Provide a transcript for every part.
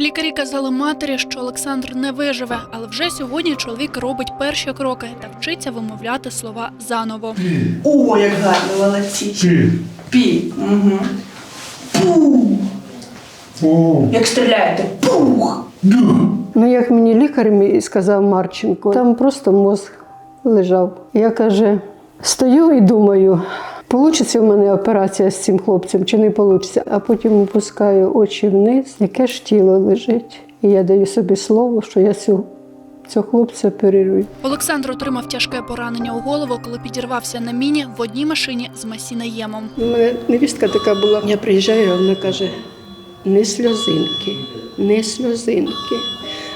Лікарі казали матері, що Олександр не виживе, але вже сьогодні чоловік робить перші кроки та вчиться вимовляти слова заново. О, як гарно, молодці. Пі. Пі. Угу. Пу. О. Як стріляєте? Пух. Ду. Ну, як мені лікар мій сказав Марченко, там просто мозг лежав. Я каже, стою і думаю, получиться в мене операція з цим хлопцем чи не получиться. А потім опускаю очі вниз, яке ж тіло лежить. І я даю собі слово, що я цю, цього хлопця оперирую. Олександр отримав тяжке поранення у голову, коли підірвався на міні в одній машині з Масінаємом. У мене невістка така була. Я приїжджаю, а вона каже: не сльозинки, не сльозинки.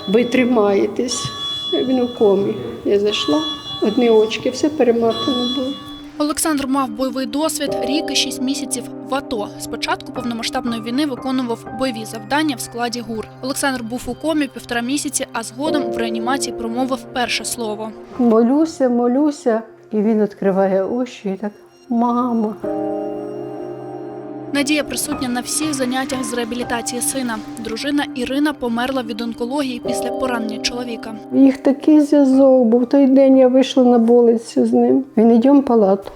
Ви тримаєтесь. Він у комі. Я зайшла, одні очки, все перематано було. Олександр мав бойовий досвід рік і шість місяців в АТО. Спочатку повномасштабної війни виконував бойові завдання в складі ГУР. Олександр був у комі півтора місяці, а згодом в реанімації промовив перше слово. Молюся, молюся, і він відкриває очі і так: мама. Надія присутня на всіх заняттях з реабілітації сина. Дружина Ірина померла від онкології після поранення чоловіка. Їх такий зв'язок був. Той день я вийшла на вулицю з ним. Він йдемо в палату.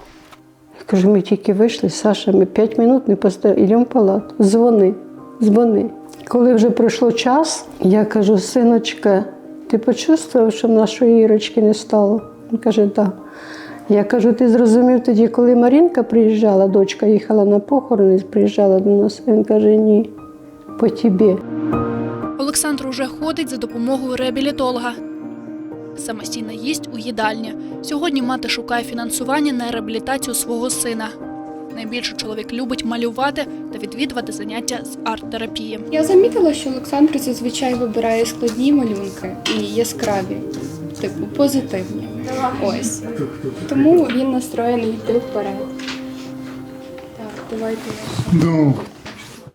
Я кажу, ми тільки вийшли, Саша, ми п'ять минут не постояли, йдемо в палату. Дзвони, дзвони. Коли вже пройшло час, я кажу, синочка, ти почувствував, що в нашої Ірочки не стало? Він каже, так. Я кажу, ти зрозумів тоді, коли Марінка приїжджала, дочка їхала на похорони, приїжджала до нас. Він каже, ні, по тобі. Олександр уже ходить за допомогою реабілітолога. Самостійно їсть у їдальні. Сьогодні мати шукає фінансування на реабілітацію свого сина. Найбільше чоловік любить малювати та відвідувати заняття з арт-терапії. Я замітила, що Олександр зазвичай вибирає складні малюнки і яскраві, типу позитивні. Ось. Тому він настроєний йти вперед. Так, давайте. Ду.